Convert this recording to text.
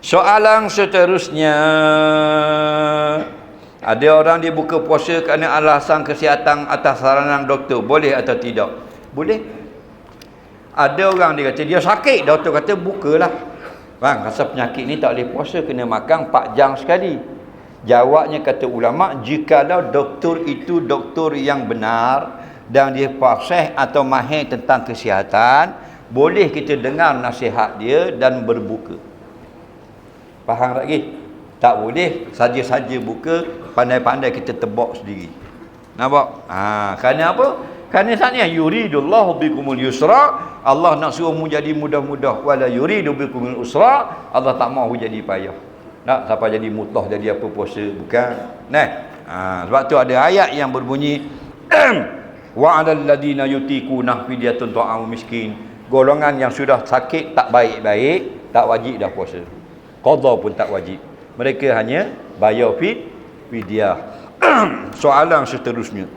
Soalan seterusnya ada orang dia buka puasa kerana alasan kesihatan atas saranan doktor. Boleh atau tidak? Boleh. Ada orang dia kata dia sakit, doktor kata bukalah. Bang, rasa penyakit ni tak boleh puasa kena makan 4 jam sekali. Jawabnya kata ulama, jikalau doktor itu doktor yang benar dan dia fasih atau mahir tentang kesihatan, boleh kita dengar nasihat dia dan berbuka. Faham tak lagi? Tak boleh saja-saja buka, pandai-pandai kita tebak sendiri. Nampak? Ha, kerana apa? Kerana saatnya yuridullahu bikumul yusra, Allah nak suruh mu jadi mudah-mudah. Wala yuridu bikumul usra, Allah tak mahu jadi payah. Nak siapa jadi mutah jadi apa puasa bukan. Nah. Ha, sebab tu ada ayat yang berbunyi wa 'alal ladina yutiquna fidyatun ta'am miskin. Golongan yang sudah sakit tak baik-baik, tak wajib dah puasa. Qadha pun tak wajib. Mereka hanya bayar fid fidyah. Soalan seterusnya.